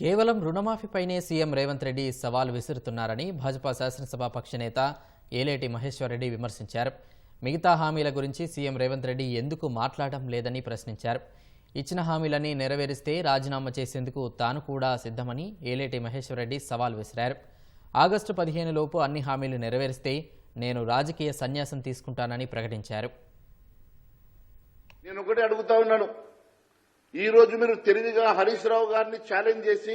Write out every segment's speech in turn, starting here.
కేవలం రుణమాఫీపైనే సీఎం రేవంత్ రెడ్డి సవాల్ విసురుతున్నారని భాజపా శాసనసభ పక్ష నేత ఏలేటి మహేశ్వరరెడ్డి విమర్శించారు. మిగతా హామీల గురించి సీఎం రేవంత్ రెడ్డి ఎందుకు మాట్లాడడం లేదని ప్రశ్నించారు. ఇచ్చిన హామీలన్నీ నెరవేరిస్తే రాజీనామా చేసేందుకు తాను కూడా సిద్ధమని ఏలేటి మహేశ్వరరెడ్డి సవాల్ విసిరారు. ఆగస్టు పదిహేను లోపు అన్ని హామీలు నెరవేరిస్తే నేను రాజకీయ సన్యాసం తీసుకుంటానని ప్రకటించారు. నేను ఒకటి అడుగుతా ఉన్నాను. ఈ రోజు మీరు తెలివిగా హరీష్ రావు గారిని ఛాలెంజ్ చేసి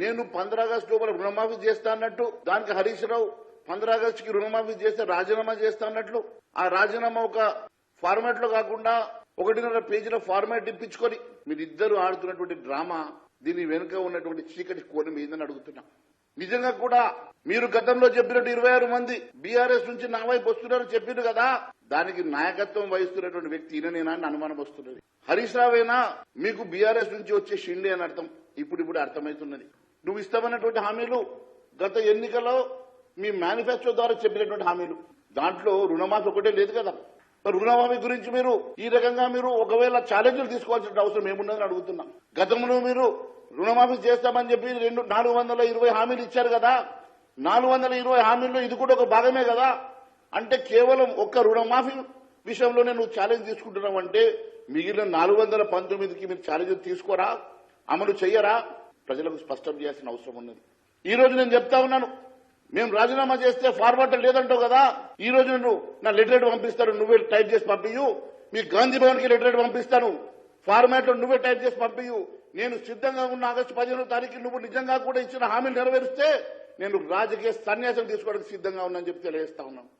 నేను పంద్ర ఆగస్టు లోపల రుణమాఫీ చేస్తా అన్నట్టు దానికి హరీష్ రావు పంద్ర ఆగస్టు కి రుణమాఫీ చేస్తే రాజీనామా చేస్తా అన్నట్లు ఆ రాజీనామా ఒక ఫార్మాట్లో కాకుండా ఒకటిన్నర పేజీల ఫార్మాట్ ఇప్పించుకొని మీరిద్దరు ఆడుతున్నటువంటి డ్రామా దీని వెనుక ఉన్నటువంటి చీకటి కోణం ఏందని అడుగుతున్నా. నిజంగా కూడా మీరు గతంలో చెప్పినట్టు ఇరవై ఆరు మంది బీఆర్ఎస్ నుంచి నా వైపు వస్తున్నారని చెప్పారు కదా? దానికి నాయకత్వం వహిస్తున్నటువంటి వ్యక్తి ఈయననేనా అని అనుమానం వస్తున్నది. హరీష్ రావేనా? మీకు బీఆర్ఎస్ నుంచి వచ్చే షిండే అని అర్థం ఇప్పుడు ఇప్పుడు అర్థమవుతున్నది. నువ్వు ఇస్తామన్నటువంటి హామీలు గత ఎన్నికలో మీ మేనిఫెస్టో ద్వారా చెప్పినటువంటి హామీలు. దాంట్లో రుణమాఫీ ఒకటే లేదు కదా. రుణమాఫీ గురించి మీరు ఈ రకంగా మీరు ఒకవేళ ఛాలెంజ్లు తీసుకోవాల్సిన అవసరం ఏముండదని అడుగుతున్నాం. గతంలో మీరు రుణమాఫీ చేస్తామని చెప్పి రెండు నాలుగు వందల ఇరవై హామీలు ఇచ్చారు కదా. నాలుగు వందల ఇరవై హామీల్లో ఇది కూడా ఒక భాగమే కదా. అంటే కేవలం ఒక్క రుణమాఫీ విషయంలోనే నువ్వు ఛాలెంజ్ తీసుకుంటున్నావు అంటే మిగిలిన నాలుగు వందల పంతొమ్మిదికి మీరు ఛాలెంజ్ తీసుకోరా? అమలు చెయ్యరా? ప్రజలకు స్పష్టం చేయాల్సిన అవసరం ఉన్నది. ఈ రోజు నేను చెప్తా ఉన్నాను. మేము రాజీనామా చేస్తే ఫార్వర్డ్ లేదంటావు కదా. ఈ రోజు నేను నా లెటర్ పంపిస్తాను. నువ్వే టైప్ చేసి పంపించు మీ గాంధీ భవన్కి లెటర్ పంపిస్తాను. ఫార్మాట్లో నువ్వే టైప్ చేసి పంపియు నేను సిద్ధంగా ఉన్న ఆగస్టు పదిహేనో తారీఖు నువ్వు నిజంగా కూడా ఇచ్చిన హామీలు నెరవేరిస్తే నేను రాజకీయ సన్యాసం తీసుకోవడానికి సిద్ధంగా ఉన్నానని చెప్పి తెలియజేస్తా ఉన్నాను.